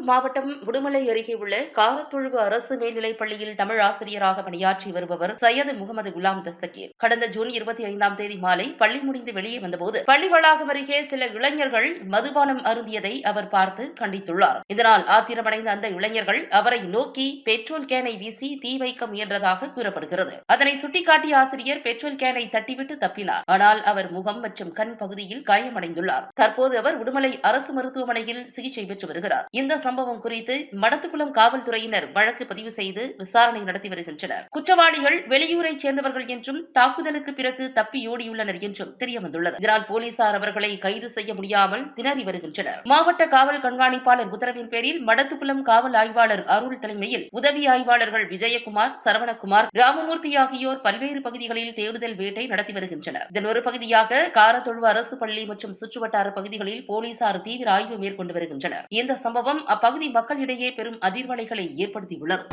திருப்பூர் மாவட்டம் உடுமலை அருகே உள்ள காரத்தொழுவு அரசு மேல்நிலைப் பள்ளியில் தமிழ் ஆசிரியராக பணியாற்றி வருபவர் சையது முகமது குலாம் தஸ்தகீர். கடந்த ஜூன் இருபத்தி ஐந்தாம் தேதி மாலை பள்ளி முடிந்து வெளியே வந்தபோது பள்ளி வளாகம் அருகே சில இளைஞர்கள் மதுபானம் அருந்தியதை அவர் பார்த்து கண்டித்துள்ளார். இதனால் ஆத்திரமடைந்த அந்த இளைஞர்கள் அவரை நோக்கி பெட்ரோல் கேனை வீசி தீ வைக்க முயன்றதாக கூறப்படுகிறது. அதனை சுட்டிக்காட்டிய ஆசிரியர் பெட்ரோல் கேனை தட்டிவிட்டு தப்பினார். ஆனால் அவர் முகம் மற்றும் கண் பகுதியில் காயமடைந்துள்ளார். தற்போது அவர் உடுமலை அரசு மருத்துவமனையில் சிகிச்சை பெற்று வருகிறார். இந்த சம்பவம் குறித்து மடத்துக்குளம் காவல்துறையினர் வழக்கு பதிவு செய்து விசாரணை நடத்தி வருகின்றனர். குற்றவாளிகள் வெளியூரைச் சேர்ந்தவர்கள் என்றும் தாக்குதலுக்கு பிறகு தப்பியோடியுள்ளனர் என்றும் தெரியவந்துள்ளது. இதனால் போலீசார் அவர்களை கைது செய்ய முடியாமல் திணறி வருகின்றனர். மாவட்ட காவல் கண்காணிப்பாளர் உத்தரவின் பேரில் மடத்துக்குளம் காவல் ஆய்வாளர் அருள் தலைமையில் உதவி ஆய்வாளர்கள் விஜயகுமார் சரவணகுமார் ராமமூர்த்தி ஆகியோர் பல்வேறு பகுதிகளில் தேடுதல் வேட்டை நடத்தி வருகின்றனர். இதன் ஒரு பகுதியாக காரத்தொழுவு அரசு பள்ளி மற்றும் சுற்றுவட்டார பகுதிகளில் போலீசார் தீவிர ஆய்வு மேற்கொண்டு வருகின்றனர். இந்த சம்பவம் அப்பகுதி மக்களிடையே பெரும் அதிர்வலைகளை ஏற்படுத்தியுள்ளது.